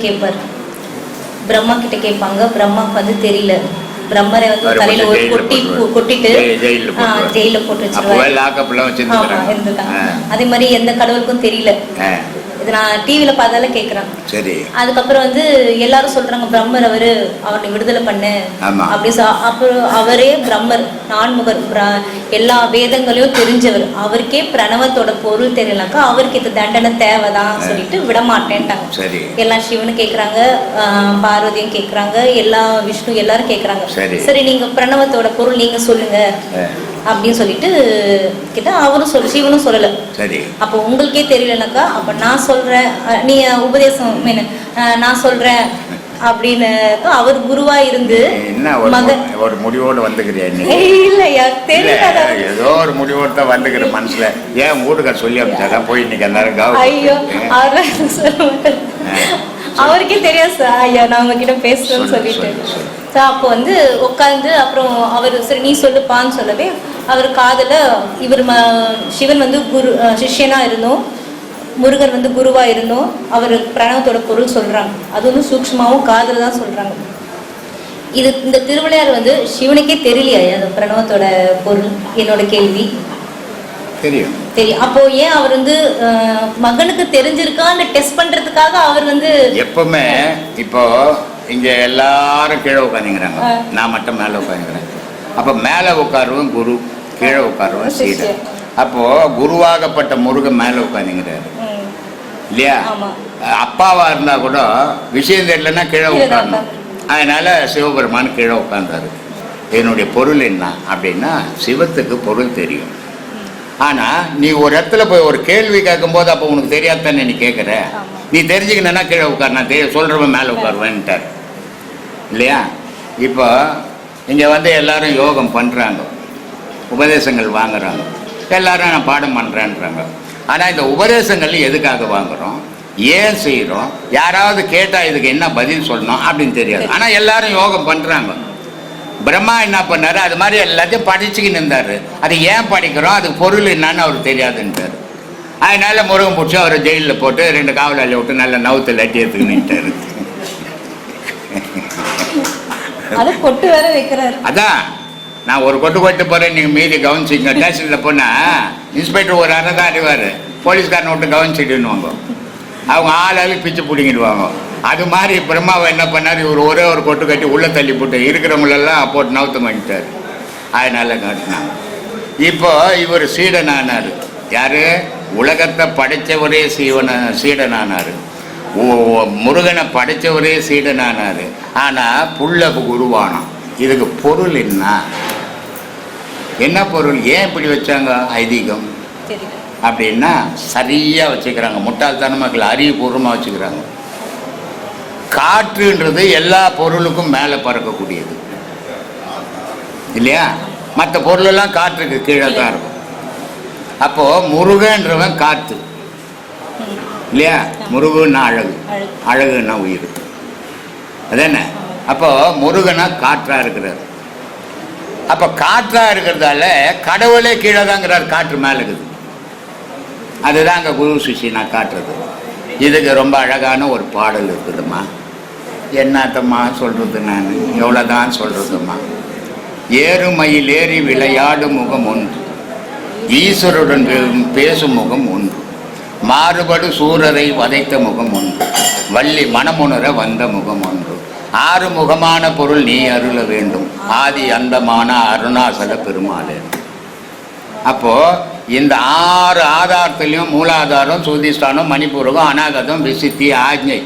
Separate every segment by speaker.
Speaker 1: கேட்பார் பிரம்மா கிட்ட கேட்பாங்க பிரம்மாக்கு வந்து தெரியல பிரம்மரை வந்து தலையில ஒரு கொட்டி. கொட்டிட்டு
Speaker 2: ஜெயில்-
Speaker 1: போட்டு
Speaker 2: ஆ.
Speaker 1: அதே மாதிரி எந்த கடவுளுக்கும் தெரியல. இது நான் டிவில பார்த்தால கேக்குறேன்
Speaker 2: சரி.
Speaker 1: அதுக்கப்புறம் வந்து எல்லாரும் சொல்றாங்க பிரம்மர் அவரு அவனை விடுதலை பண்ணு. அப்படி அப்புறம் அவரே பிரம்மர் நான்முகர் எல்லா வேதங்களையும் தெரிஞ்சவர். அவருக்கே பிரணவத்தோட பொருள் தெரியலனாக்கா அவருக்கு இது தண்டனை தேவைதான் சொல்லிட்டு விட மாட்டேன்ட்டாங்க
Speaker 2: சரி.
Speaker 1: எல்லாம் சிவனும் கேக்குறாங்க பார்வதியும் கேக்குறாங்க எல்லா விஷ்ணு எல்லாரும் கேக்குறாங்க.
Speaker 2: சரி.
Speaker 1: நீங்க பிரணவத்தோட பொருள் நீங்க சொல்லுங்க.
Speaker 2: அப்படின்னு
Speaker 1: சொல்லிட்டு கிட்ட அவரும் சொல்ல சிவனும் சொல்லல.
Speaker 2: சரி.
Speaker 1: அப்போ உங்களுக்கே தெரியலனாக்கா அப்ப நான் சொல்றேன் நீ உபதேசம் நான் சொல்றேன் அப்படின்னு அவர் குருவா இருந்து
Speaker 2: ஒரு முடிவோடு வந்துக்கிறியா
Speaker 1: இல்லையா?
Speaker 2: இல்ல,
Speaker 1: தெரியல
Speaker 2: ஏதோ ஒரு முடிவோடு தான் வந்துக்கிற மனசுல. ஏன் வீட்டுக்கார சொல்லி அமைச்சாரா போய் இன்னைக்கு எல்லாரும்
Speaker 1: ஐயோ. அவருக்கே தெரியாது சார். ஐயா நான் உங்ககிட்ட பேசுறேன்னு
Speaker 2: சொல்லு,
Speaker 1: சொல்லிட்டு. அப்போ வந்து உட்காந்து அப்புறம் அவர் சரி நீ சொல்லுப்பான்னு சொல்லவே அவர் காதுல இவர் சிவன் வந்து குரு அஹ் சிஷ்யனா இருந்தோம் முருகன் வந்து குருவா இருந்தோம் அவர் பிரணவத்தோட பொருள் சொல்றாங்க. அது வந்து சூக்ஷ்மாவும் காதுல தான் சொல்றாங்க. இது இந்த திருவிளையார் வந்து சிவனுக்கே தெரியலையா அந்த பிரணவத்தோட பொருள்? என்னோட கேள்வி.
Speaker 2: தெரியும்.
Speaker 1: தெரியும். அப்போ ஏன் அவர் வந்து மகனுக்கு தெரிஞ்சிருக்கான்னு டெஸ்ட் பண்றதுக்காக அவர் வந்து
Speaker 2: எப்பவுமே இப்போ இங்க எல்லாரும் கீழே உட்காந்துங்கிறாங்க. நான் மட்டும் மேல உட்காந்துக்கிறேன் அப்ப மேல உட்காருவன் குரு கீழே உட்காருவன் சீடன்.
Speaker 1: சிஷ்யன்.
Speaker 2: அப்போ குருவாகப்பட்ட முருகன் மேல உட்காந்துங்கிறாரு இல்லையா?
Speaker 1: ஆமா.
Speaker 2: அப்பாவா இருந்தா கூட விஷயம் தெரியலன்னா கீழே
Speaker 1: தான்
Speaker 2: உட்காரணும். அதனால சிவபெருமான் கீழே உட்கார்ந்தாரு. என்னுடைய பொருள் என்ன அப்படின்னா சிவத்துக்கு பொருள் தெரியும். ஆனா நீ ஒரு இடத்துல போய் ஒரு கேள்வி கேட்கும்போது அப்போ உனக்கு தெரியாதானே நீ கேட்குற. நீ தெரிஞ்சுக்கணுன்னா கீழே உட்கார் நான் தெரிய சொல்றவன் மேலே உட்காருவேன்ட்டார். இல்லையா? இப்போ இங்க வந்து எல்லாரும் யோகம் பண்றாங்க. உபதேசங்கள் வாங்குறாங்க. எல்லாரும் நான் பாடம் பண்றேன்றாங்க. ஆனா இந்த உபதேசங்கள் எதுக்காக வாங்குறோம்? ஏன் செய்றோம்? யாராவது கேட்டா இதுக்கு என்ன பதில் சொல்லணும் அப்படின்னு தெரியாது. ஆனா எல்லாரும் யோகம் பண்றாங்க. பிரம்மா என்ன பண்ணாரு? அது மாதிரி எல்லாத்தையும் படிச்சுக்கின்னு இருந்தாரு. அது ஏன் படிக்கிறோம்? அதுக்கு பொருள் என்னன்னு அவருக்கு தெரியாதுன்ட்டாரு அதனால முருகன் பிடிச்சி அவரை ஜெயிலில் போட்டு ரெண்டு காவலாளி விட்டு நல்ல நவுத்து லட்டி எடுத்துக்கிட்டாரு அதான். நான் ஒரு கொட்டு கொட்டு போறேன் நீங்க மீதி கவனிச்சிங்க ஸ்டேஷன்ல போனா இன்ஸ்பெக்டர் ஒரு அரை தான் அறிவார். போலீஸ்காரனை விட்டு கவனிச்சிடுவாங்க அவங்க ஆள் ஆளு பிச்சு பிடிங்கிடுவாங்க. அது மாதிரி பிரம்மாவை என்ன பண்ணாரு? இவர் ஒரே ஒரு கொட்டு கட்டி உள்ள தள்ளி போட்டு இருக்கிறவங்களெல்லாம் போட்டு நவுத்து பண்ணிட்டாரு அதனால காட்டினாங்க இப்போ இவர் சீடனானாரு. யார்? உலகத்தை படைச்சவரே சீவன சீடனானாரு. ஓ- முருகனை படைச்சவரே சீடனானாரு. ஆனால் புள்ள குருவானாம். இதுக்கு பொருள் என்ன? என்ன பொருள் ஏன் இப்படி வச்சாங்க ஐதீகம்? அப்படின்னா சரியா வச்சுக்கிறாங்க. முட்டாள்தனமாக அறிவுபூர்வமாக வச்சுக்கிறாங்க. காற்றுன்றது எல்லா பொருளுக்கும் மேலே பறக்கக்கூடியது. இல்லையா? மற்ற பொருளெல்லாம் காற்றுக்கு கீழே தான் இருக்கும். அப்போ முருகன்றவன் காற்று. இல்லையா? முருகன்னா அழகு.
Speaker 1: அழகு.
Speaker 2: அழகுன்னா உயிர். அதானே? அப்போ முருகனா காற்றா இருக்கிறார். அப்ப காற்றா இருக்கிறதால கடவுளே கீழே தாங்கிறார் காற்று மேல இருக்குது. அதுதான் அங்க குரு சிஷி நான் காட்டுறது. இதுக்கு ரொம்ப அழகான ஒரு பாடல் இருக்குதும்மா. என்னத்தம்மா சொல்றது நான்? எவ்வளோதான் சொல்றதும்மா. ஏறுமையில் ஏறி விளையாடும் முகம் ஒன்று. ஈஸ்வருடன் பேசும் முகம் ஒன்று. மாறுபடு சூரரை வதைத்த முகம் ஒன்று. வள்ளி மனமுணர வந்த முகம் ஒன்று. ஆறு முகமான பொருள் நீ அருள வேண்டும். ஆதி அந்தமான அருணாசல பெருமாள். அப்போ இந்த ஆறு ஆதாரத்திலையும் மூலாதாரம் சுதிஷ்டானம் மணிப்பூரகம் அநாகதம் விசித்தி ஆஜ்ஞை.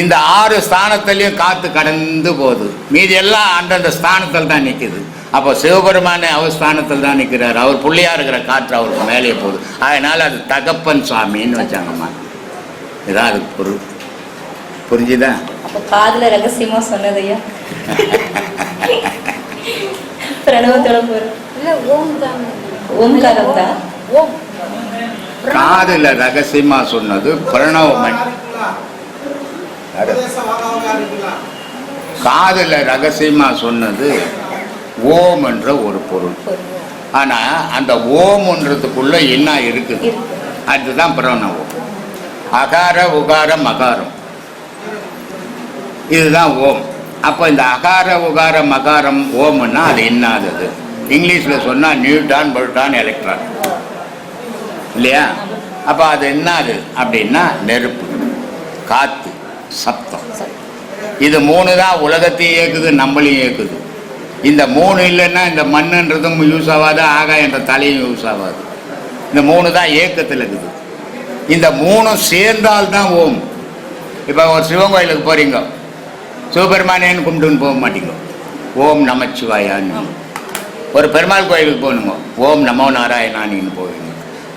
Speaker 2: இந்த ஆறு ஸ்தானத்திலையும் காத்து கடந்து போகுது. மீதி எல்லாம் அந்தந்த ஸ்தானத்தில் தான் நிற்குது அப்போ சிவபெருமானே அவர் ஸ்தானத்தில் தான் நிற்கிறார் அவர் புள்ளியா இருக்கிற காற்று அவருக்கு மேலே போகுது. அதனால் அது தகப்பன் சுவாமின்னு வச்சாங்கம்மா. இதான் அதுக்கு பொருள். புரிஞ்சுதா?
Speaker 1: காதுல ரகசியமா சொன்னது ஐயா பிரணவத்தோட பொருள்
Speaker 3: இல்ல ஓம் தான்.
Speaker 1: ஓம்காரம் தான்?
Speaker 3: ஓம்.
Speaker 2: காதுல ரகசியமா சொன்னது பிரணவமன் காதுல ரகசியமா சொன்னது ஓம் என்ற ஒரு பொருள். ஆனா அந்த ஓம்ன்றதுக்குள்ள என்ன இருக்குது?
Speaker 1: இருக்கு.
Speaker 2: அதுதான் பிரணவம். அகார உகார மகாரம் இதுதான் ஓம். அப்போ இந்த அகார உகார மகாரம் ஓம்னா அது என்னது இங்கிலீஷில் சொன்னால் நியூட்டான் பொல்டான் எலக்ட்ரான். இல்லையா? அப்போ அது என்னது? அப்படின்னா நெருப்பு காற்று சப்தம். இது மூணு தான் உலகத்தையும் இயக்குது நம்மளையும் இயக்குது. இந்த மூணு இல்லைன்னா இந்த மண்ணுன்றதும் யூஸ் ஆகாது ஆகாயன்ற தலையும் யூஸ் ஆகாது இந்த மூணு தான் இயக்கத்தில் இருக்குது. இந்த மூணும் சேர்ந்தால்தான் ஓம். இப்போ ஒரு சிவன் கோயிலுக்கு போகிறீங்க சிவபெருமானேன்னு கும்பிட்டுன்னு போக மாட்டீங்க. ஓம் நமச்சிவாயான்னு. ஒரு பெருமாள் கோயிலுக்கு போகணுங்க. ஓம் நமோ நாராயணானின்னு போவீங்க.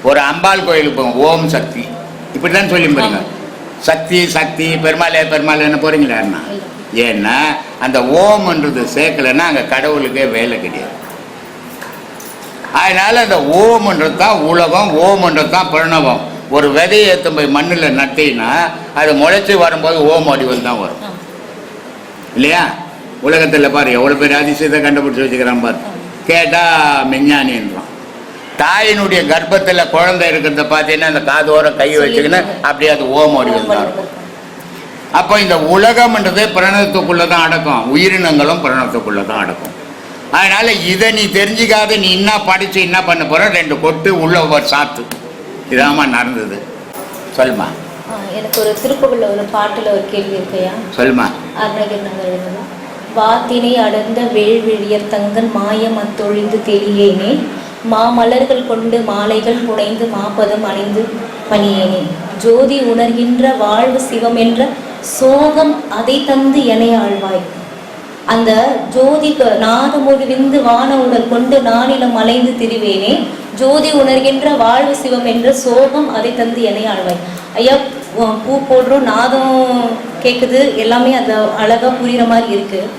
Speaker 2: ஒரு அம்பாள் கோயிலுக்கு போங்க. ஓம் சக்தி. இப்படி தான் சொல்லி பாருங்க சக்தி சக்தி பெருமாளே பெருமாள் என்ன போறீங்களா என்ன ஏன்னா அந்த ஓம்ன்றது சேர்க்கலைன்னா அங்கே கடவுளுக்கே வேலை கிடையாது. அதனால அந்த ஓம்ன்றது தான் உலகம் ஓம்ன்றது தான் பிரணவம். ஒரு விதையை எடுத்து போய் மண்ணில் நட்டினா அது முளைச்சி வரும்போது ஓம் வடிவம் தான் வரும் இல்லையா? உலகத்தில் பாரு எவ்வளோ பேர் அதிசயத்தை கண்டுபிடிச்சி வச்சுக்கிறான் பாரு. கேட்டால் மெஞ்ஞானின்றான். தாயினுடைய கர்ப்பத்தில் குழந்தை இருக்கிறத பார்த்தீங்கன்னா அந்த காதோரம் கை வச்சுக்கின்னு அப்படியே அது ஓம் தான் இருக்கும். அப்போ இந்த உலகம்ன்றது பிரணவத்துக்குள்ளே தான் அடக்கம். உயிரினங்களும் பிரணவத்துக்குள்ளே தான் அடக்கம். அதனால இதை நீ தெரிஞ்சுக்காத நீ என்ன படிச்சு என்ன பண்ண போற? ரெண்டு கொட்டு உள்ள ஒரு சாத்து. இதாம்மா நடந்தது. சொல்லுமா
Speaker 1: எனக்கு ஒரு திருப்புகள்ல ஒரு பாட்டுல ஒரு கேள்வி இருக்கையா
Speaker 2: சொல்லுமா.
Speaker 1: அருணகிரி நகர் வாத்தினை அடர்ந்த வேள்விழியர் தங்கன் மாயம் அத்தொழிந்து தெளியேனே மாமலர்கள் கொண்டு மாலைகள் புனைந்து மாப்பதம் அணிந்து பணியேனே. ஜோதி உணர்கின்ற வாழ்வு சிவம் என்ற சோகம் அதை தந்து எனை ஆழ்வாய் அந்த ஜோதி க- நாதமொழி விந்து வான உடல் கொண்டு நானிலம் அலைந்து திரிவேனே. ஜோதி உணர்கின்ற வாழ்வு சிவம் என்ற சோகம் அதை தந்து எனை ஆழ்வாய். ஐயா பூ போடுறோம் நாதம் கேட்குது எல்லாமே அது அழகா புரியுற மாதிரி இருக்கு.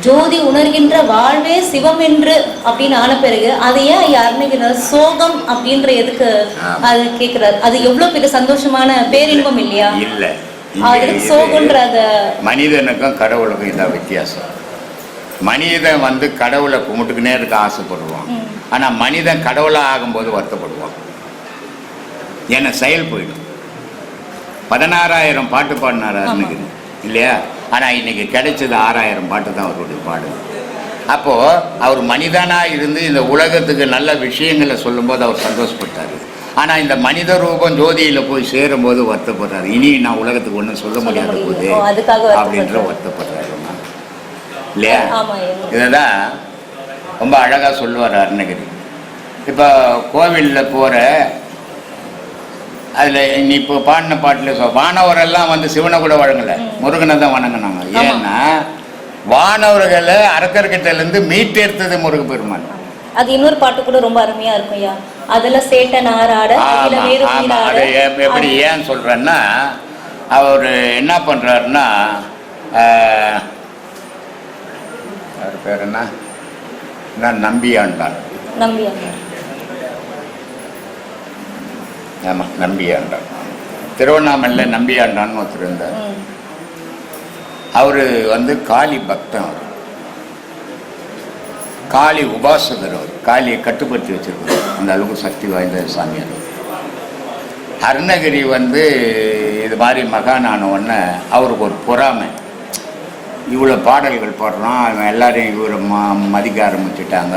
Speaker 1: ஜோதி உணர்கின்ற வாழ்வே சிவம் என்று அப்படின்னு ஆன பிறகு அதை ஏன் ஐயா அருணகிரிநாதர் சோகம் அப்படின்ற எதுக்கு. அது கேட்கிறார் அது எவ்வளவு பெரிய சந்தோஷமான பேரின்பம் இல்லையா?
Speaker 2: இல்ல. மனிதனுக்கும் கடவுளுக்கும் இதான் வித்தியாசம். மனிதன் வந்து கடவுளை கும்பிட்டுக்கினே இருக்க ஆசைப்படுவான்.
Speaker 1: ம்.
Speaker 2: ஆனா மனிதன் கடவுளா ஆகும்போது வருத்தப்படுவான். ஏன்னா செயல் போயிடும். பதினாறாயிரம் பாட்டு பாடினார் இல்லையா? ஆனா இன்னைக்கு கிடைச்சது ஆறாயிரம் பாட்டு தான் அவருடைய பாடு அப்போ அவர் மனிதனா இருந்து இந்த உலகத்துக்கு நல்ல விஷயங்களை சொல்லும்போது அவர் சந்தோஷப்பட்டாரு. ஆனா இந்த மனித ரூபம் ஜோதியில போய் சேரும்போது வருத்தப்படுறாரு இனி நான் உலகத்துக்கு ஒன்றும் சொல்ல முடியாத. போது. அப்படின்ற வருத்தப்படுறாரு இல்லையா
Speaker 1: ஆமா ஐயா
Speaker 2: இதுதான் ரொம்ப அழகா சொல்லுவார் அருணகிரி இப்போ கோவிலில் போற அதுல நீ இப்போ பாடின பாட்டுல சொ வானவரெல்லாம் வந்து சிவனை கூட வழங்கல. முருகனை தான் வணங்கினாங்க. ஏன்னா வானவர்களை அரக்கர்கிட்ட இருந்து மீட்டெடுத்தது முருகப்பெருமான்
Speaker 1: அது இன்னொரு பாட்டு கூட ரொம்ப அருமையா இருக்கும் ஐயா அதுல சேட்டன் ஆறாட
Speaker 2: எப்படி ஏன் சொல்றேன்னா அவர் என்ன பண்றாருன்னா பேர் என்ன? நான் நம்பியாண்டான்
Speaker 1: நம்பி
Speaker 2: ஆமா நம்பியாண்டான் திருவண்ணாமலையில் நம்பியாண்டான்னு ஒருத்தர் இருந்தார். அவரு வந்து காளி பக்தன் அவர். காளி உபாசகர் அவர் காளியை கட்டுப்படுத்தி வச்சிருக்கிறார். அந்த அளவுக்கு சக்தி வாய்ந்த சாமியார் அருணகிரி வந்து இது மாதிரி மகான் ஆனவுடனே அவருக்கு ஒரு பொறாமை. இவ்வளோ பாடல்கள் பாடுறான் அவன் எல்லாரையும் இவரை ம மதிக்க ஆரம்பிச்சுட்டாங்க.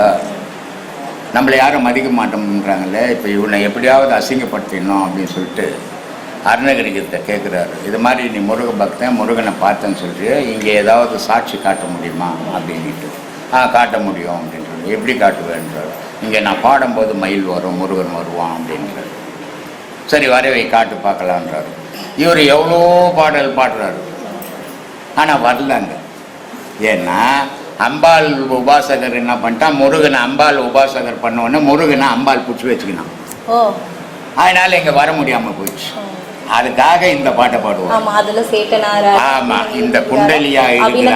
Speaker 2: நம்மளை யாரும் மதிக்க மாட்டோம்ன்றாங்களே இப்போ இவனை எப்படியாவது அசிங்கப்படுத்திடணும் அப்படின்னு சொல்லிட்டு அருணகிரிகிட்ட கேட்குறாரு இது மாதிரி நீ முருக பக்தன் முருகனை பார்த்தேன்னு சொல்லிட்டு இங்கே ஏதாவது சாட்சி காட்ட முடியுமா? அப்படின்ட்டு காட்ட முடியும் அப்படின்றது எப்படி காட்டுவேன்றார்? இங்கே நான் பாடும்போது மயில் வரும் முருகன் வருவான் அப்படின்றார். சரி வரவை காட்டு பார்க்கலான்றாரு. இவர் எவ்வளோ பாடல் பாடுறாரு? ஆனால் வரலங்க. ஏன்னா அம்பாள் உபாசகர் என்ன பண்ணிட்டான் முருகனை அம்பாள் உபாசகர் பண்ண உடனே முருகனை அம்பாள் பிடிச்சி வச்சுக்கினான். அதனால இங்க வர முடியாம போயிடுச்சு. அதுக்காக இந்த பாட்டை பாடுவார்
Speaker 1: ஆமா
Speaker 2: இந்த குண்டலியா இருக்கிற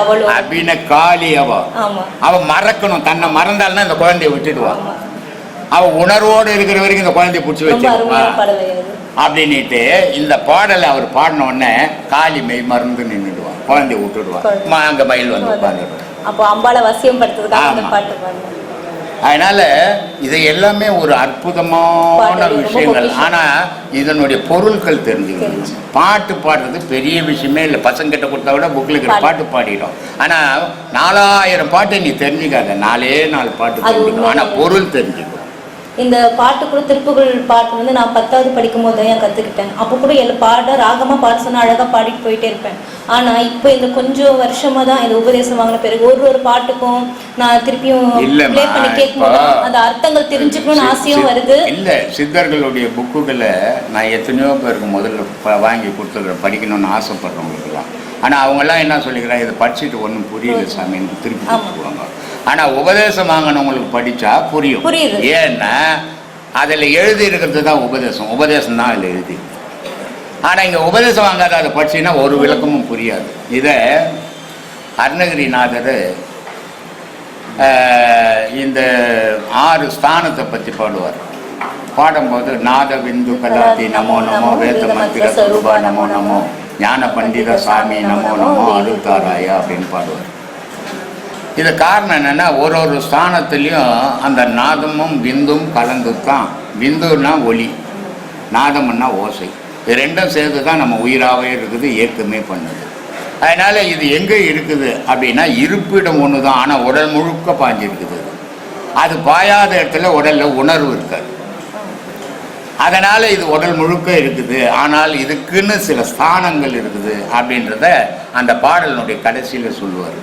Speaker 1: அவளும்
Speaker 2: அபின காளி அவ. அவ மறக்கணும் தன்னை மறந்தாள்னா இந்த குழந்தைய விட்டுடுவா.
Speaker 1: ஆமா.
Speaker 2: அவன் உணர்வோடு இருக்கிற வரைக்கும் இந்த குழந்தைய பிடிச்சி
Speaker 1: இது
Speaker 2: அப்படின்னுட்டு இந்த பாடலை அவர் பாடின உடனே காளி மெய் மறந்து நின்றுடுவான் குழந்தைய விட்டுடுவான் அங்க மயில் வந்து உட்காந்துடுவான்
Speaker 1: அப்போ அம்பாளை வசியம் படுத்துறதுக்காக. பாட்டு பாடுங்க
Speaker 2: அதனால இது எல்லாமே ஒரு அற்புதமான விஷயங்கள்
Speaker 1: பொக்கிஷம்.
Speaker 2: ஆனா இதனுடைய பொருட்கள் தெரிஞ்சுக்கணும்
Speaker 1: தெரிஞ்சு.
Speaker 2: பாட்டு பாடுறது பெரிய விஷயமே இல்லை பசங்க கிட்ட கொடுத்தா விட புக்கில் இருக்கிற
Speaker 1: பாடு.
Speaker 2: பாட்டு பாடிடும் ஆனா நாலாயிரம் பாட்டை நீ தெரிஞ்சுக்காத நாலே நாலு பாட்டு தெரிஞ்சுக்கணும் ஆனா
Speaker 1: உண்மைதான்.
Speaker 2: பொருள் தெரிஞ்சுக்கணும்
Speaker 1: இந்த பாட்டு கூட திருப்புகழ் பாட்டு வந்து நான் பத்தாவது படிக்கும் போது தான் கற்றுக்கிட்டேன் அப்போ கூட எல்லா பாட ராகமாக பாட சொன்னா அழகாக பாடிட்டு போயிட்டே இருப்பேன். ஆனால் இப்போ இந்த கொஞ்சம் வருஷமாக தான் இந்த உபதேசம் வாங்கின பிறகு ஒரு ஒரு பாட்டுக்கும் நான் திருப்பியும் ப்ளே பண்ணி கேட்கும்போது அந்த அர்த்தங்கள் தெரிஞ்சுக்கணும்னு ஆசையும் வருது.
Speaker 2: இல்ல சித்தர்களுடைய புக்குகளை நான் எத்தனையோ பேருக்கு முதல்ல வாங்கி கொடுத்துருக்குறேன் படிக்கணும்னு ஆசைப்படுறவங்களுக்குலாம் ஆனா அவங்கெல்லாம் என்ன சொல்லிக்கிறாங்க இதை படிச்சுட்டு ஒன்றும் புரியல சாமின்னு திருப்பி. கொடுத்துருவாங்க ஆனா உபதேசம் வாங்கினவங்களுக்கு படிச்சா புரியும். ஏன்னா அதுல எழுதி இருக்கிறது தான் உபதேசம். உபதேசம் தான் அதுல எழுதி. ஆனா இங்க உபதேசம் வாங்காத அதை படிச்சீங்கன்னா ஒரு விளக்கமும் புரியாது. இதை அருணகிரிநாதர் இந்த ஆறு ஸ்தானத்தை பற்றி பாடுவார். பாடும்போது நாத விந்து கலாதி நமோ நமோ வேத மந்திர ஸ்வரூபா நமோ நமோ ஞான பண்டித சாமி நமோ நமோ அழுத்தாராயா அப்படின்னு பாடுவார். இது காரணம் என்னென்னா ஒரு ஒரு ஸ்தானத்துலேயும் அந்த நாதமும் விந்தும் கலந்து தான் விந்துன்னா ஒளி நாதம்னா ஓசை. இது ரெண்டும் சேர்ந்து தான் நம்ம உயிராகவே இருக்குது ஏற்கமே பண்ணுது. அதனால் இது எங்கே இருக்குது அப்படின்னா இருப்பிடம் ஒன்று தான் ஆனால் உடல் முழுக்க பாஞ்சிருக்குது அது பாயாத இடத்துல உடலில் உணர்வு இருக்காது. அதனால் இது உடல் முழுக்க இருக்குது. ஆனால் இதுக்குன்னு சில ஸ்தானங்கள் இருக்குது அப்படின்றத அந்த பாடலினுடைய கடைசியில் சொல்லுவார்.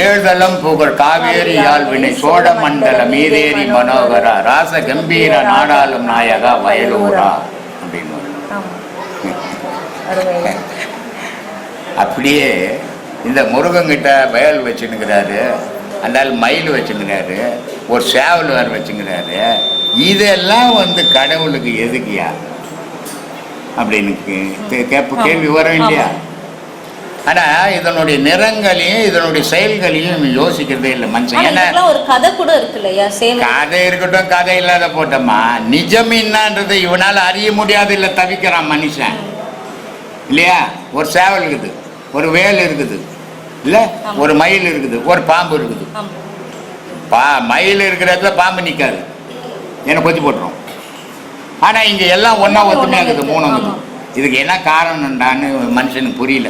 Speaker 2: ஏழ்தலம் புகழ் காவேரி யாழ்வினை சோழ மண்டல மீதேரி மனோகரா ராச கம்பீர நாடாளும் நாயகா வயலூரா. அப்படின்னு அப்படியே இந்த முருகங்கிட்ட வயல் வச்சுன்னுக்கிறாரு அந்தால் மயில் வச்சுங்கிறாரு ஒரு சேவல் வேறு வச்சுங்கிறாரு இதெல்லாம் வந்து கடவுளுக்கு எதுக்குயா? அப்படின்னு கேட்ப கேள்வி வரும் இல்லையா?
Speaker 1: ஆமா.
Speaker 2: ஆனா இதனுடைய நிறங்களையும் இதனுடைய செயல்களையும் யோசிக்கிறதே இல்லை மனுஷன். ஏன்னா
Speaker 1: ஒரு கதை கூட இருக்கு இல்லையா?
Speaker 2: கதை இருக்கட்டும் கதை இல்லாத போட்டோமா? நிஜம் என்னன்றதை இவனால அறிய முடியாது இல்லை தவிக்கிறான் மனுஷன். இல்லையா? ஒரு சேவல் இருக்குது ஒரு வேல் இருக்குது இல்ல. ஒரு மயில் இருக்குது ஒரு பாம்பு இருக்குது. பா மயில் இருக்கிற இடத்துல பாம்பு நிக்காது. என்னை கொத்தி போட்டுரும். ஆனா இங்க எல்லாம் ஒண்ணா
Speaker 1: ஒண்ணா
Speaker 2: ஒத்துமையா இருக்குது. மூணு. இதுக்கு என்ன காரணம்டான்னு மனுஷனுக்கு புரியல.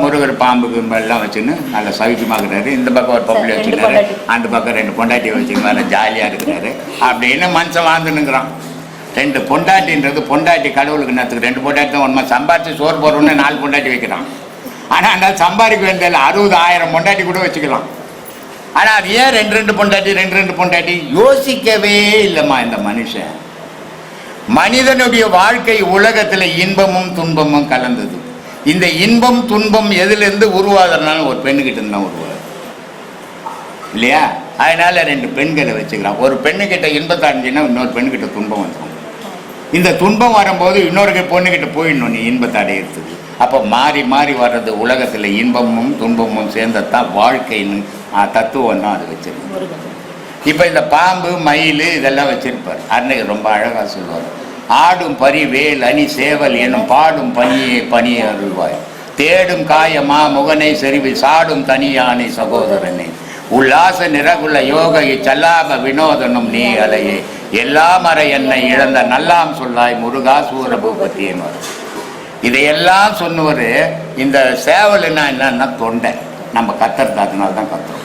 Speaker 2: முருகர் பாம்புக்கு எல்லாம் வச்சுன்னு நல்லா சவிக்கமாக்குறாரு இந்த பக்கம் ஒரு பொம்பளை வச்சுக்கிறாரு. அந்த பக்கம் ரெண்டு பொண்டாட்டி வச்சுன்னு நல்லா ஜாலியா இருக்கிறாரு. அப்படின்னு மனுஷன் வாழ்ந்துன்னுக்குறான் ரெண்டு பொண்டாட்டின்றது பொண்டாட்டி கடவுளுக்கு நேரத்துக்கு ரெண்டு பொண்டாட்டி தான் ஒன்றுமா சம்பாரிச்சு சோறு போடுறோன்னு நாலு பொண்டாட்டி வைக்கிறான். ஆனா அந்த சம்பாதிக்க வேண்டியதில்லை அறுபது ஆயிரம் பொண்டாட்டி கூட வச்சுக்கலாம். ஆனா அது ஏன் ரெண்டு ரெண்டு பொண்டாட்டி ரெண்டு ரெண்டு பொண்டாட்டி? யோசிக்கவே இல்லைம்மா இந்த மனுஷன். மனிதனுடைய வாழ்க்கை உலகத்துல இன்பமும் துன்பமும் கலந்தது. இந்த இன்பம் துன்பம் எதிலிருந்து உருவாகிறதுனால ஒரு பெண்ணுகிட்ட இருந்து தான் உருவாது இல்லையா? அதனால ரெண்டு பெண்களை வச்சுக்கிறான். ஒரு பெண்ணுகிட்ட இன்பத்தை அடைஞ்சின்னா இன்னொரு பெண்ணுகிட்ட துன்பம் வந்துடும் இந்த துன்பம் வரும்போது இன்னொரு பொண்ணுகிட்ட போயிடணும் நீ இன்பத்தை அடையிறதுக்கு. அப்போ மாறி மாறி வர்றது உலகத்துல இன்பமும் துன்பமும் சேர்ந்ததான் வாழ்க்கைன்னு தத்துவம் தான் அது வச்சிருக்கு. இப்போ இந்த பாம்பு மயில் இதெல்லாம் வச்சிருப்பார். அன்னைக்கு ரொம்ப அழகா சொல்லுவார். ஆடும் பரி வேல் அணி சேவல் எனும் பாடும் பணியை பணி அருள்வாய். தேடும் காயமா முகனை செறிவு சாடும் தனியானை சகோதரனே. உல்லாச நிறகுள்ள யோக இச்சல்லாப வினோதனும் நீ அலையே. எல்லாம் அறை என்னை இழந்த நல்லாம் சொல்லாய் முருகா சூரபூபத்தியன் இதையெல்லாம் சொன்னவர் இந்த சேவல்னா என்னன்னா தொண்டை. நம்ம கத்துறது அதனால தான் கத்துறோம்.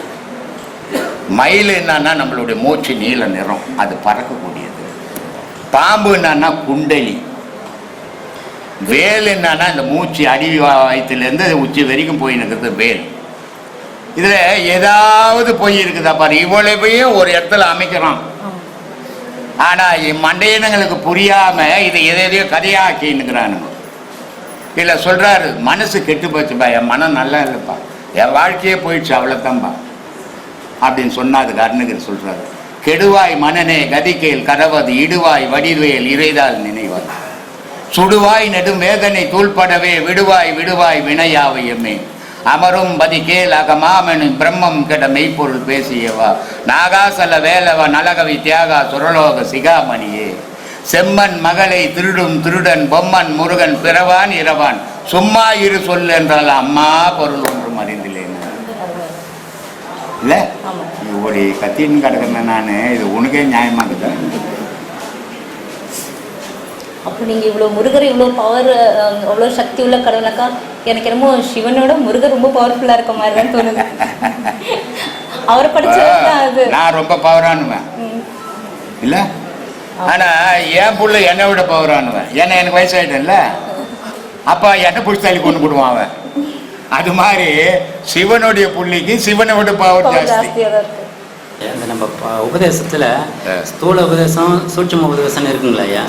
Speaker 2: மயில் என்னன்னா நம்மளுடைய மூச்சு நீல நிறம். அது பறக்கக்கூடியது. பாம்பு என்னன்னா குண்டலி. வேல் என்னன்னா இந்த மூச்சு அடி வயத்துலேருந்து உச்சி வரைக்கும் போய் நிற்கிறது வேல். இதில் ஏதாவது பொய் இருக்குதா பாரு இவ்வளவையும் ஒரு இடத்துல அமைக்கிறான்.
Speaker 1: ஆனால்
Speaker 2: ஆனா மண்டையினங்களுக்கு புரியாமல் இதை எதை எதையோ கதையாக்கின்னுக்கிறானுங்க. இல்லை சொல்கிறாரு மனசு கெட்டு போச்சுப்பா என் மனம் நல்லா இல்லைப்பா. என் வாழ்க்கையே போயிடுச்சு அவ்வளோத்தான்ப்பா அப்படின்னு சொன்னா அதுக்கு அருணகிரி சொல்கிறாரு கெடுவாய் மனனே கதிகேல் கதவது இடுவாய் வடிவேல் இறைதால் நினைவாய். சுடுவாய் நெடும் வேதனை தூள்படவே விடுவாய் விடுவாய் வினையாவை எம்மே. அமரும் பதிகேல் அகமாமனு பிரம்மம் கெட மெய்ப்பொருள் பேசியவா. நாகாசல வேலவ நலகவி தியாகா சுரலோக சிகாமணியே. செம்மன் மகளை திருடும் திருடன் பொம்மன் முருகன் பிறவான் இரவான். சும்மா இரு சொல் என்றால் அம்மா பொருள் ஒன்றும் அறிந்தில்லேன் இல்ல? இப்படி கத்தின்னு கிடக்குறேன் நான் இது உனக்கே நியாயமாகுது
Speaker 1: அப்போ நீங்க இவ்வளவு முருகர் இவ்வளவு பவர் அவ்வளவு சக்தி உள்ள கடவுளாக்கா எனக்கு என்னமோ சிவனோட முருகர் ரொம்ப பவர்ஃபுல்லா இருக்க மாதிரி தான் தோணுது. அவரை படிச்சது
Speaker 2: நான் ரொம்ப பவரானுவேன். இல்ல? ஆனா என் புள்ள என்னை விட பவரானுவேன் ஏன்னா எனக்கு வயசாயிட்டேன்ல? அப்பா என்ன பிடிச்சி தள்ளி கொண்டு போடுவான் அவன். அது மாதிரி சிவனுடைய புள்ளிக்கு சிவனை விட பவர்
Speaker 1: பவர்
Speaker 2: ஜாஸ்தி.
Speaker 3: அந்த நம்ம உபதேசத்துல. ஸ்தூல உபதேசம் சூட்சும உபதேசம் இருக்குங்களா ஐயா?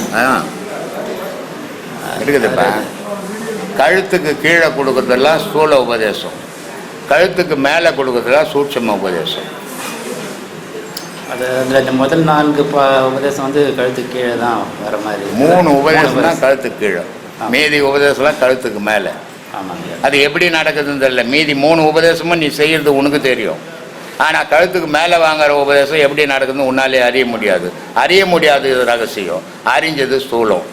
Speaker 2: இருக்குதுப்பா. கழுத்துக்கு கீழே கொடுக்கறதெல்லாம் ஸ்தூல உபதேசம். கழுத்துக்கு மேலே கொடுக்கறதெல்லாம் சூட்சம உபதேசம்.
Speaker 3: அது அதில் இந்த முதல் நான்கு உபதேசம் வந்து கழுத்துக்கு கீழே தான் வர மாதிரி.
Speaker 2: மூணு உபதேசம். தான். கழுத்துக்கு கீழே. மீதி உபதேசம்லாம் கழுத்துக்கு மேலே. அது எப்படி நடக்குதுன்னு தெரியல. மீதி மூணு உபதேசமும் நீ செய்யறது உனக்கு தெரியும். ஆனால் கழுத்துக்கு மேலே வாங்குற உபதேசம் எப்படி நடக்குதுன்னு உன்னாலே அறிய முடியாது. அறிய முடியாது இது ரகசியம். அறிஞ்சது ஸ்தூலம்.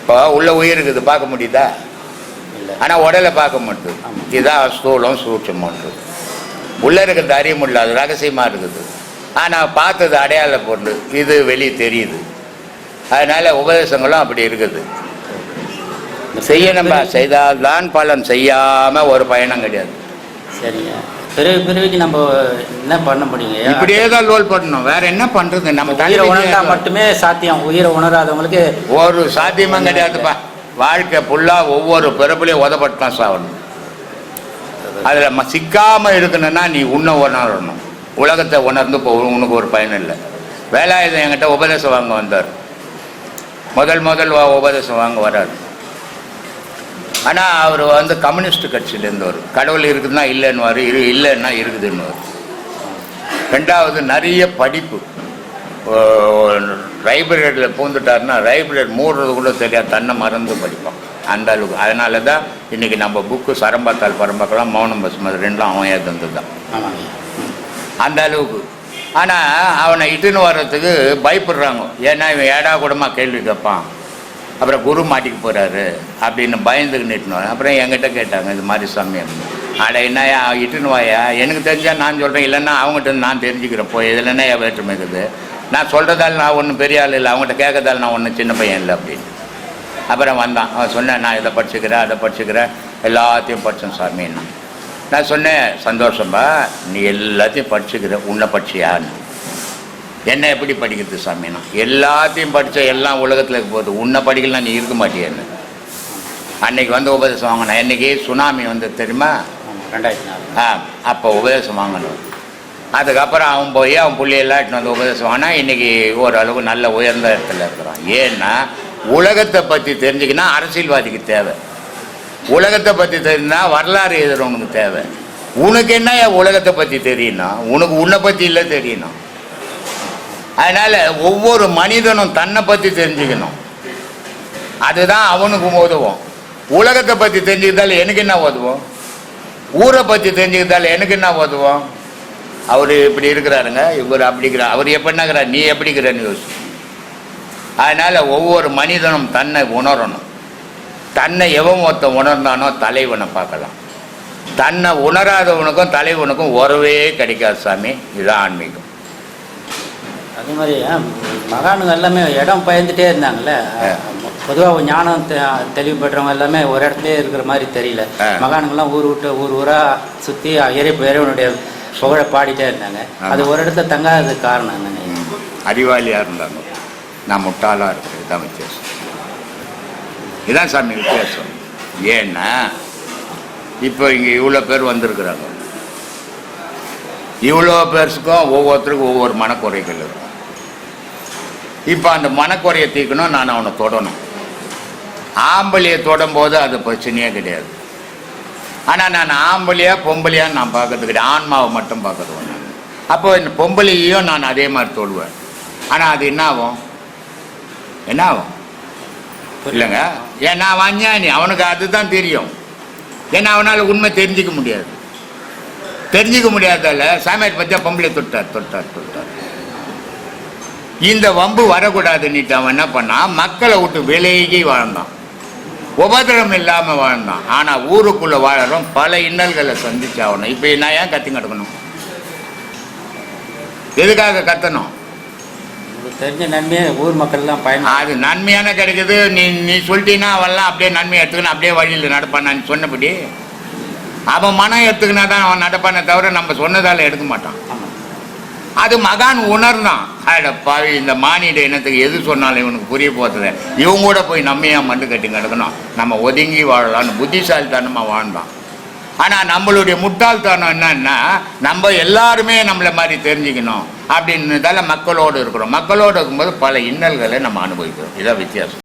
Speaker 2: இப்போ உள்ள உயிர் இருக்குது பார்க்க முடியுதா? ஆனால் உடலை பார்க்க மாட்டுது. இதுதான் ஸ்தூலம் சூட்சமன்றது உள்ளே இருக்கிறது அறிய முடியல அது ரகசியமாக இருக்குது. ஆனால் பார்த்தது அடையாள பொருள் இது வெளியே தெரியுது. அதனால உபதேசங்களும் அப்படி இருக்குது. செய்யணும்பா செய்தால்தான் பலன். செய்யாம ஒரு பயணம் கிடையாது.
Speaker 3: சரிங்க. பிறவி பிறவிக்கு நம்ம என்ன பண்ண முடியுங்க ஐயா?
Speaker 2: இப்படியே தான் லோல் பண்ணணும் வேற என்ன பண்றது? நம்ம
Speaker 3: உயிரை உணர்ந்தா மட்டுமே சாத்தியம். உயிரை உணராதவங்களுக்கு
Speaker 2: ஒரு சாத்தியமும் கிடையாதுப்பா. வாழ்க்கை ஃபுல்லா ஒவ்வொரு பிறப்புலையும் உதப்பட்டுலாம் சாகணும். அதுல ம- சிக்காம இருக்கணும்னா நீ உன்னை உணரணும். உலகத்தை உணர்ந்து போ உனக்கு ஒரு பயன் இல்லை. வேலாயுதம் என்கிட்ட உபதேசம் வாங்க வந்தார். முதல் முதல் வா- உபதேசம் வாங்க வராரு. ஆனால் அவர் வந்து கம்யூனிஸ்ட் கட்சியிலேருந்தவர் கடவுள் இருக்குதுன்னா இல்லைன்னுவார் இரு இல்லைன்னா இருக்குதுன்னுவார். ரெண்டாவது நிறைய படிப்பு. லைப்ரரியில் பூந்துட்டாருன்னா லைப்ரரி மூடுறது கூட தெரியாது. தன்னை மறந்து படிப்பான். அந்த அளவுக்கு. அதனால தான் இன்றைக்கி நம்ம புக்கு சரம்பாத்தால் பரம்பாக்கெல்லாம் மௌனம் பஸ் மாதிரி ரெண்டும் அவன் ஏதந்து தான் அந்த அளவுக்கு. ஆனால் அவனை இட்டுன்னு வர்றதுக்கு பயப்படுறாங்க. ஏன்னா இவன் ஏடா கூடமாக கேள்வி கேட்பான். அப்புறம் குரு மாட்டிக்கு போகிறாரு அப்படின்னு பயந்துக்கிட்டு அப்புறம் என்கிட்ட கேட்டாங்க இது மாதிரி சாமி அட என்னயா இட்டுன்னு வாயா? எனக்கு தெரிஞ்சால் நான் சொல்கிறேன் இல்லைன்னா அவங்ககிட்ட நான் தெரிஞ்சுக்கிறேன். போய் இதில் என்ன வேற்றுமை இருக்குது? நான் சொல்கிறதால நான் ஒன்றும் பெரிய ஆள் இல்லை அவங்ககிட்ட கேட்கறதால நான் ஒன்றும் சின்ன பையன் இல்லை அப்படின்னு. அப்புறம் வந்தான். அவன் சொன்னேன் நான் இதை படிச்சுக்கிறேன் அதை படிச்சுக்கிறேன். எல்லாத்தையும் படித்தேன் சாமின்னா. நான் சொன்னேன் சந்தோஷம்பா நீ எல்லாத்தையும் படிச்சுக்கிற உன்னை படிச்சியான்னு. என்ன எப்படி படிக்கிறது சாமினா எல்லாத்தையும் படித்த எல்லாம் உலகத்தில் இருக்க போகுது உன்னை படிக்கலாம் நீ இருக்க மாட்டியன்னு அன்னைக்கு வந்து உபதேசம் வாங்கினேன். என்னைக்கு சுனாமி வந்து தெரியுமா?
Speaker 3: ரெண்டாயிரத்தி நாலு.
Speaker 2: ஆ அப்போ உபதேசம் வாங்கணும் அதுக்கப்புறம் அவன் போய் அவன் புள்ளையெல்லாம் இட்டுன்னு வந்து உபதேசம் வாங்கினா இன்னைக்கு ஓரளவுக்கு நல்ல உயர்ந்த இடத்துல இருக்கிறான். ஏன்னா உலகத்தை பற்றி தெரிஞ்சுக்கினா அரசியல்வாதிக்கு தேவை. உலகத்தை பற்றி தெரிஞ்சுனா வரலாறு எழுதுறவனுக்கு தேவை. உனக்கு என்ன உலகத்தை பற்றி தெரியணும் உனக்கு உன்னை பற்றி இல்லை தெரியணும் அதனால ஒவ்வொரு மனிதனும் தன்னை பற்றி தெரிஞ்சுக்கணும். அதுதான் அவனுக்கு உதவும். உலகத்தை பற்றி தெரிஞ்சுக்கிட்டால் எனக்கு என்ன உதவும்? ஊரை பற்றி தெரிஞ்சுக்கிட்டால் எனக்கு என்ன உதவும்? அவர் இப்படி இருக்கிறாருங்க இவர் அப்படிங்கிறார் அவர் எப்படின்னாங்கிறார் நீ எப்படிங்கிறன்னு யோசி அதனால் ஒவ்வொரு மனிதனும் தன்னை உணரணும். தன்னை எவன் ஒருத்த உணர்ந்தானோ தலைவனை பார்க்கலாம். தன்னை உணராதவனுக்கும் தலைவனுக்கும் உறவே கிடைக்காது சாமி. இதுதான் ஆன்மீகம்.
Speaker 3: அதே மாதிரி மகானுங்க எல்லாமே இடம் பயந்துட்டே இருந்தாங்கல்ல. பொதுவாக ஞானம் தெளிவு பெற்றவங்க எல்லாமே ஒரு இடத்துலயே இருக்கிற மாதிரி தெரியல. மகானுங்கெல்லாம் ஊர் விட்டு ஊர் ஊரா சுற்றி இறை இறைவனுடைய புகழை பாடிட்டே இருந்தாங்க. அது ஒரு இடத்துல தங்காததுக்கு காரணம் என்னங்க.
Speaker 2: அறிவாளியாக இருந்தாங்க. நான் முட்டாளாக இருக்கிறது இதுதான் வித்தியாசம். இதுதான் சாமி வித்தியாசம். ஏன்னா இப்போ இங்கே இவ்வளோ பேர் வந்திருக்கிறாங்க. இவ்வளோ பேர்ஸுக்கும் ஒவ்வொருத்தருக்கும் ஒவ்வொரு மனக்குறைகள் இருக்கும் இப்போ அந்த மனக்குறையை தீர்க்கணும் நான் அவனை தொடணும். ஆம்பளையை தொடும்போது அது பிரச்சனையே கிடையாது. ஆனால் நான் ஆம்பளையா பொம்பளையான்னு நான் பார்க்கறது கிடையாது. ஆன்மாவை மட்டும் பார்க்கறது நான். அப்போ இந்த பொம்பளையையும் நான் அதே மாதிரி தொடுவேன். ஆனால் அது என்ன ஆகும்? என்ன ஆகும்? இல்லைங்க. ஏன்னா அவன் அஞ்ஞானி. அவனுக்கு அதுதான் தெரியும். ஏன்னா அவனால் உண்மை தெரிஞ்சிக்க முடியாது. தெரிஞ்சிக்க முடியாதால சாமியார் பற்றியா பொம்பளை தொட்டார் தொட்டார் தொட்டார். இந்த வம்பு வரக்கூடாதுன்னுட்டு அவன் என்ன பண்ணான் மக்களை விட்டு விலகி வாழ்ந்தான். உபதிரம் இல்லாமல் வாழ்ந்தான். ஆனால் ஊருக்குள்ளே வாழறோம் பல இன்னல்களை சந்திச்சாகணும் இப்போ நான் ஏன் கத்தி கிடக்கணும்? எதுக்காக கத்தணும்?
Speaker 3: தெரிஞ்ச நன்மையை ஊர் மக்கள்லாம் பயன்
Speaker 2: அது நன்மையான கிடைக்குது. நீ நீ சொல்லிட்டீன்னா அவன்லாம் அப்படியே நன்மை எடுத்துக்கணும். அப்படியே வழியில் நடப்பான் நான் சொன்னபடி. அவன் மனம் எடுத்துக்கினா தான் அவன் நடப்பானே தவிர நம்ம சொன்னதால எடுக்க மாட்டான். அது மகான் உணர்ந்தான். அட பாவி இந்த மானிட இனத்துக்கு எது சொன்னாலும் இவனுக்கு புரிய போகிறது இவங்க கூட போய் நம்ம ஏன் மண்டு கட்டி கிடக்கணும்? நம்ம ஒதுங்கி வாழலாம்னு புத்திசாலித்தனமாக வாழ்ந்தான். ஆனால் நம்மளுடைய முட்டாள்தனம் என்னன்னா நம்ம எல்லாருமே நம்மளை மாதிரி தெரிஞ்சுக்கணும். அப்படின்றதால மக்களோடு இருக்கிறோம். மக்களோடு இருக்கும்போது பல இன்னல்களை நம்ம அனுபவிக்கிறோம். இதான் வித்தியாசம்.